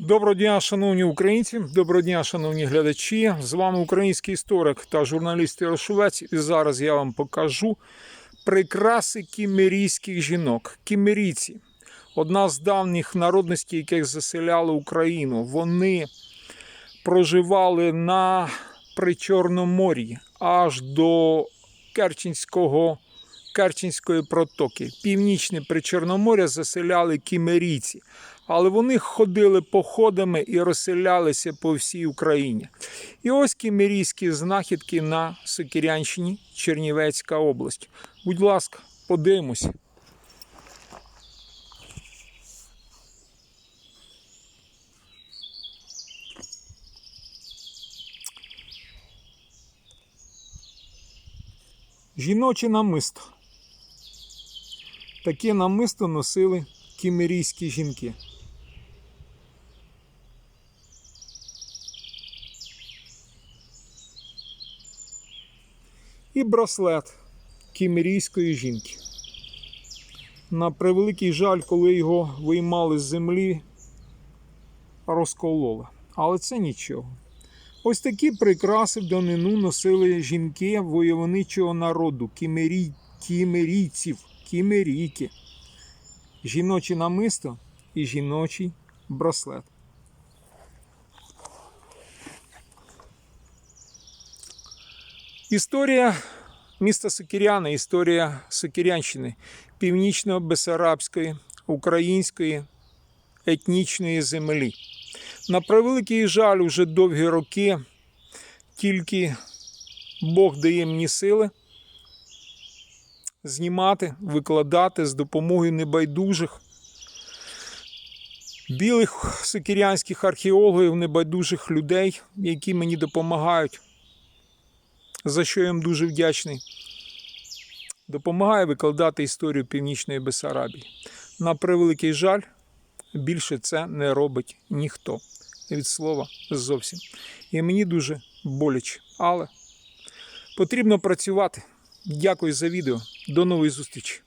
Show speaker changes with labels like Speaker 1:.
Speaker 1: Доброго дня, шановні українці, доброго дня, шановні глядачі. З вами український історик та журналіст Ярошовець. І зараз я вам покажу прикраси кімерійських жінок. Кімерійці одна з давніх народностей, яких заселяли Україну. Вони проживали на Причорномор'ї аж до Керченського. Керченської протоки. Північне Причорномор'я заселяли кімерійці, але вони ходили походами і розселялися по всій Україні. І ось кімерійські знахідки на Сокирянщині, Чернівецька область. Будь ласка, подивимось. Жіноче намисто. Таке намисто носили кімерійські жінки. І браслет кімерійської жінки. На превеликий жаль, коли його виймали з землі, розкололи. Але це нічого. Ось такі прикраси в данину носили жінки войовничого народу, кімерій, кімерійців, кімерійки, жіноче намисто і жіночий браслет. Історія міста Сокиряна, історія Сокирянщини, північно-бесарабської, української етнічної землі. На превеликий жаль, уже довгі роки тільки Бог дає мені сили знімати, викладати з допомогою небайдужих білих сокирянських археологів, небайдужих людей, які мені допомагають, за що я їм дуже вдячний. Допомагає викладати історію Північної Бесарабії. На превеликий жаль, більше це не робить ніхто. Від слова зовсім. І мені дуже боляче. Але потрібно працювати. Дякую за відео. До нової зустрічі.